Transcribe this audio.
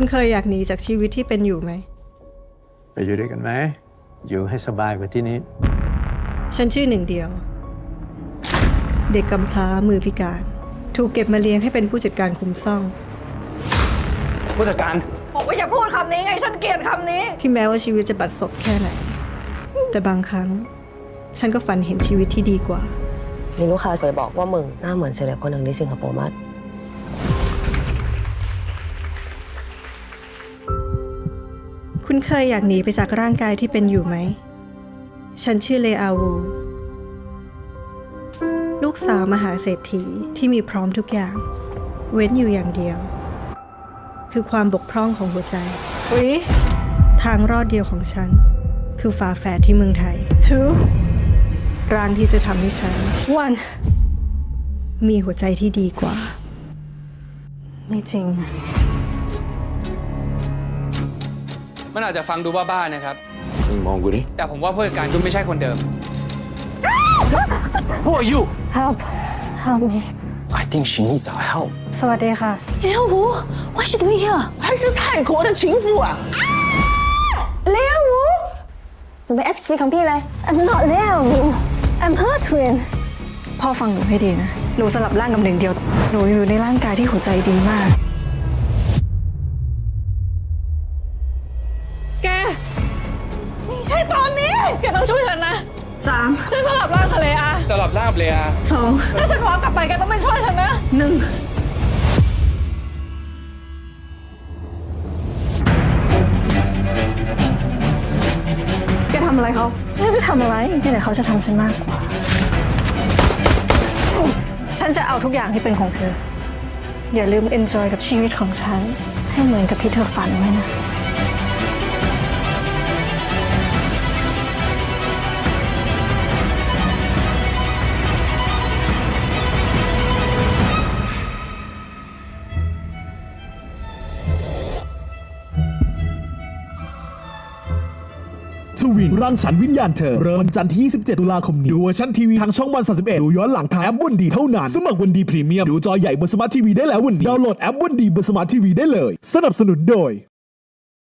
คุณเคยอยากหนีจากชีวิตที่เป็นอยู่ไหม ไปอยู่ด้วยกันไหม อยู่ให้สบายกว่าที่นี้ ฉันชื่อหนึ่งเดียว เด็กกำพร้ามือพิการ ถูกเก็บมาเลี้ยงให้เป็นผู้จัดการคุมซ่อง ผู้จัดการ บอกว่าอย่าพูดคำนี้ไง ฉันเกลียดคำนี้ ที่แม้ว่าชีวิตจะบัดซบแค่ไหน แต่บางครั้ง ฉันก็ฝันเห็นชีวิตที่ดีกว่า มีลูกค้าเคยบอกว่ามึงหน้าเหมือนเซเลบคนหนึ่งที่สิงคโปร์มาก คุณเคยอยากหนีไปจากร่างกายที่เป็นอยู่ไหม ฉันชื่อเลอาวู ลูกสาวมหาเศรษฐีที่มีพร้อมทุกอย่าง เว้นอยู่อย่างเดียว คือความบกพร่องของหัวใจ อุ๊ย ทางรอดเดียวของฉัน คือฝาแฝดที่เมืองไทย two ร่างที่จะทำให้ฉัน one มีหัวใจที่ดีกว่า ไม่จริงนะ มันอาจจะฟังดูบ้าๆนะครับ มึงมองกูดิ แต่ผมว่าผู้จัดการคุณไม่ใช่คนเดิม Who are you help help me I think she needs our help สวัสดีค่ะ 莲舞 what she doing here 还是泰国的情妇啊！莲舞หนูเป็น FC ของพี่เลย I'm not 莲舞 I'm her twin พ่อฟังหนูให้ดีนะ หนูสลับร่างกับหนึ่งเดียว หนูอยู่ในร่างกายที่หัวใจดีมาก แกต้องช่วยฉันนะสามฉันสลับร่างทะเลอาสลับลาบเลยอะสองถ้าฉันพร้อมกลับไปแกต้องไม่ช่วยฉันนะหนึ่งแกทำอะไรเขาไม่ได้ทำอะไรเพียงแต่เขาจะทำฉันมากกว่า ฉันจะเอาทุกอย่างที่เป็นของเธอ อย่าลืม enjoy กับชีวิตของฉัน ให้เหมือนกับที่เธอฝันไว้นะ ทวินร่างฉันวิญญาณเธอ เริ่มวันจันทร์ที่ 27 ตุลาคมนี้ ดูเวอร์ชันทีวีทางช่องวัน31ดูย้อนหลังทางแอปวันดีเท่านั้น สมัครวันดีพรีเมียม ดูจอใหญ่บนสมาร์ททีวีได้แล้ววันนี้ ดาวน์โหลดแอปวันดีบนสมาร์ททีวีได้เลย สนับสนุนโดย